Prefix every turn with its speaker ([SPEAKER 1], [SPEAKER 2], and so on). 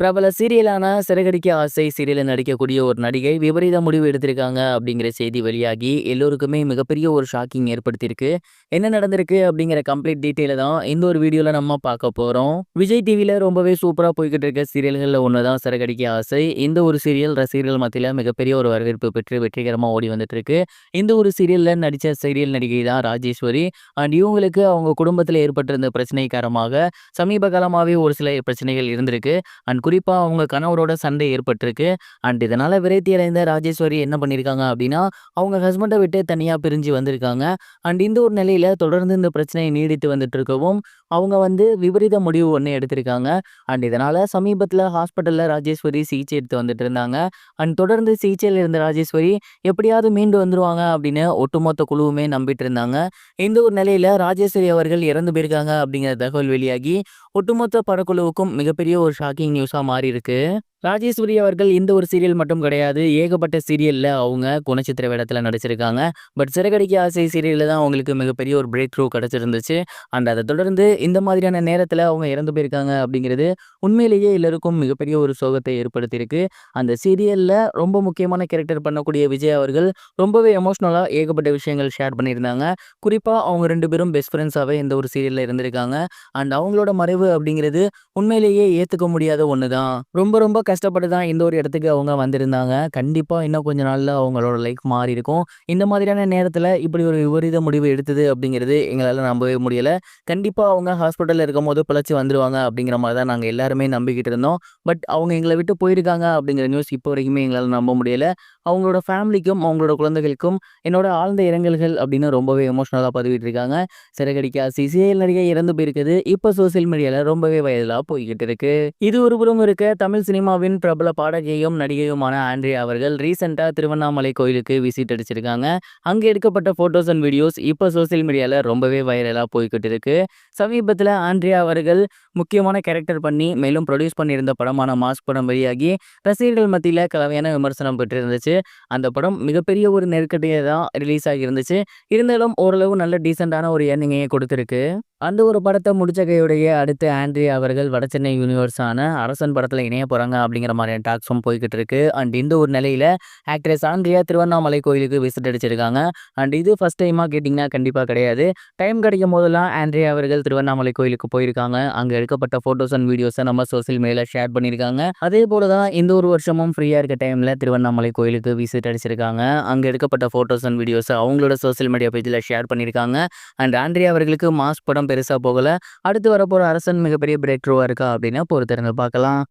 [SPEAKER 1] பிரபல சீரியலான சிறகடிக்க ஆசை சீரியலில் நடிக்கக்கூடிய ஒரு நடிகை விபரீத முடிவு எடுத்திருக்காங்க அப்படிங்கிற செய்தி வெளியாகி எல்லோருக்குமே மிகப்பெரிய ஒரு ஷாக்கிங் ஏற்படுத்தியிருக்கு. என்ன நடந்திருக்கு அப்படிங்கிற கம்ப்ளீட் டீட்டெயில தான் இந்த ஒரு வீடியோவில் நம்ம பார்க்க போகிறோம் விஜய் டிவியில் ரொம்பவே சூப்பராக போய்கிட்டு இருக்க சீரியல்களில் ஒன்று தான் சிறகடிக்க ஆசை. இந்த ஒரு சீரியல் ரசிகர்கள் மத்தியில் மிகப்பெரிய ஒரு வரவேற்பு பெற்று வெற்றிகரமாக ஓடி வந்துட்டு இருக்கு இந்த ஒரு சீரியலில் நடித்த சீரியல் நடிகை தான் ராஜேஸ்வரி. அண்ட் இவங்களுக்கு அவங்க குடும்பத்தில் ஏற்பட்டிருந்த பிரச்சனை காரணமாக சமீப காலமாகவே ஒரு சில பிரச்சனைகள் இருந்திருக்கு. அண்ட் குறிப்பாக அவங்க கணவரோட சண்டை ஏற்பட்டிருக்கு. அண்ட் இதனால் விரக்தி அடைந்த ராஜேஸ்வரி என்ன பண்ணியிருக்காங்க அப்படின்னா அவங்க ஹஸ்பண்டை விட்டு தனியாக பிரிஞ்சு வந்திருக்காங்க. அண்ட் இந்த ஒரு நிலையில் தொடர்ந்து இந்த பிரச்சனையை நீடித்து வந்துட்டு இருக்கவும் அவங்க வந்து விபரீத முடிவு ஒன்று எடுத்திருக்காங்க. அண்ட் இதனால் சமீபத்தில் ஹாஸ்பிட்டலில் ராஜேஸ்வரி சிகிச்சை எடுத்து வந்துட்டு இருந்தாங்க அண்ட் தொடர்ந்து சிகிச்சையில் இருந்த ராஜேஸ்வரி எப்படியாவது மீண்டு வந்துருவாங்க அப்படின்னு ஒட்டுமொத்த குழுவுமே நம்பிட்டு இருந்தாங்க இந்த ஒரு நிலையில் ராஜேஸ்வரி அவர்கள் இறந்து போயிருக்காங்க அப்படிங்கிற தகவல் வெளியாகி ஒட்டுமொத்த படக்குழுவுக்கும் மிகப்பெரிய ஒரு ஷாக்கிங் நியூஸாக மாறி இருக்கு ராஜேஸ்வரி அவர்கள் இந்த ஒரு சீரியல் மட்டும் கிடையாது. ஏகப்பட்ட சீரியலில் அவங்க குணச்சித்திர வேடத்தில் நடிச்சிருக்காங்க. பட் சிறகடிக்க ஆசை சீரியலில் தான் அவங்களுக்கு மிகப்பெரிய ஒரு பிரேக் த்ரூ கிடச்சிருந்துச்சு. அண்ட் அதை தொடர்ந்து இந்த மாதிரியான நேரத்தில் அவங்க இறந்து போயிருக்காங்க அப்படிங்கிறது உண்மையிலேயே எல்லோருக்கும் மிகப்பெரிய ஒரு சோகத்தை ஏற்படுத்தியிருக்கு. அந்த சீரியலில் ரொம்ப முக்கியமான கேரக்டர் பண்ணக்கூடிய விஜய் அவர்கள் ரொம்பவே எமோஷ்னலாக ஏகப்பட்ட விஷயங்கள் ஷேர் பண்ணியிருந்தாங்க. குறிப்பாக அவங்க ரெண்டு பேரும் பெஸ்ட் ஃப்ரெண்ட்ஸாகவே இந்த ஒரு சீரியலில் இருந்திருக்காங்க. அண்ட் அவங்களோட மறைவு அப்படிங்கிறது உண்மையிலேயே ஏற்றுக்க முடியாத ஒன்று தான் ரொம்ப ரொம்ப கஷ்டப்பட்டு தான் இந்த ஒரு இடத்துக்கு அவங்க வந்திருந்தாங்க. கண்டிப்பாக இன்னும் கொஞ்ச நாளில் அவங்களோட லைஃப் மாறி இருக்கும். இந்த மாதிரியான நேரத்தில் இப்படி ஒரு விபரீத முடிவு எடுத்தது அப்படிங்கிறது எங்களால் நம்பவே முடியலை. கண்டிப்பாக அவங்க ஹாஸ்பிட்டலில் இருக்கும் போது பிழைச்சி வந்துடுவாங்க அப்படிங்கிற மாதிரி தான் நாங்கள் எல்லாருமே நம்பிக்கிட்டு இருந்தோம். பட் அவங்க எங்களை விட்டு போயிருக்காங்க அப்படிங்கிற நியூஸ் இப்போ வரைக்குமே எங்களால் நம்ப முடியலை. அவங்களோட ஃபேமிலிக்கும் அவங்களோட குழந்தைகளுக்கும் என்னோட ஆழ்ந்த இரங்கல்கள் அப்படின்னு ரொம்பவே எமோஷ்னலாக பதிவிட்டு இருக்காங்க. சிறகடிக்கா சிசிஎல் நடிகை இறந்து போயிருக்குது. இப்போ சோசியல் மீடியாவில் ரொம்பவே வயதலாக போய்கிட்டு இருக்கு. இது ஒரு புறம் இருக்க தமிழ் சினிமாவின் பிரபல பாடகியும் நடிகையுமான ஆண்ட்ரியா அவர்கள் ரீசெண்டாக திருவண்ணாமலை கோயிலுக்கு விசிட் அடிச்சிருக்காங்க. அங்கே எடுக்கப்பட்ட ஃபோட்டோஸ் அண்ட் வீடியோஸ் இப்போ சோசியல் மீடியாவில் ரொம்பவே வைரலாக போய்கிட்டு இருக்கு. சமீபத்தில் ஆண்ட்ரியா அவர்கள் முக்கியமான கேரக்டர் பண்ணி மேலும் ப்ரொடியூஸ் பண்ணியிருந்த படமான மாஸ்க் படம் வெளியாகி ரசிகர்கள் மத்தியில் கலவையான விமர்சனம் பெற்றிருந்துச்சு. அந்த படம் மிகப்பெரிய ஒரு நெருக்கடியை தான் ரிலீஸ் ஆகியிருந்துச்சு. இருந்தாலும் ஓரளவு நல்ல டீசெண்டான ஒரு எண்ணிங்கையை கொடுத்துருக்கு. அந்த ஒரு படத்தை முடிச்ச கையுடைய அடுத்து ஆண்ட்ரி அவர்கள் வடசென்னை யூனிவர்ஸான அரசன் படத்தில் இணைய போகிறாங்க அப்படிங்கிற மாதிரியான டாக்ஸும் போய்கிட்டு இருக்கு. அண்ட் இந்த ஒரு நிலையில் ஆக்ட்ரஸ் ஆண்ட்ரியா திருவண்ணாமலை கோயிலுக்கு விசிட் அடிச்சிருக்காங்க. அண்ட் இது ஃபஸ்ட் டைமாக கேட்டிங்கன்னா கண்டிப்பாக கிடையாது. டைம் கிடைக்கும் போதெல்லாம் ஆண்ட்ரியா அவர்கள் திருவண்ணாமலை கோயிலுக்கு போயிருக்காங்க. அங்கே எடுக்கப்பட்ட ஃபோட்டோஸ் அண்ட் வீடியோஸை நம்ம சோசியல் மீடியாவில் ஷேர் பண்ணியிருக்காங்க. அதே போல தான் இந்த ஒரு வருஷமும் ஃப்ரீயாக இருக்க டைமில் திருவண்ணாமலை கோயிலுக்கு விசிட் அடிச்சிருக்காங்க. அங்கே எடுக்கப்பட்ட ஃபோட்டோஸ் அண்ட் வீடியோஸை அவங்களோட சோசியல் மீடியா பேஜில் ஷேர் பண்ணியிருக்காங்க. அண்ட் ஆண்ட்ரியா அவர்களுக்கு மாஸ் படம் பெருசாக போகலை. அடுத்து வரப்போகிற அரசன் மிகப்பெரிய பிரேக் த்ரூவாக இருக்கா அப்படின்னா பொறுத்திருந்து பார்க்கலாம்.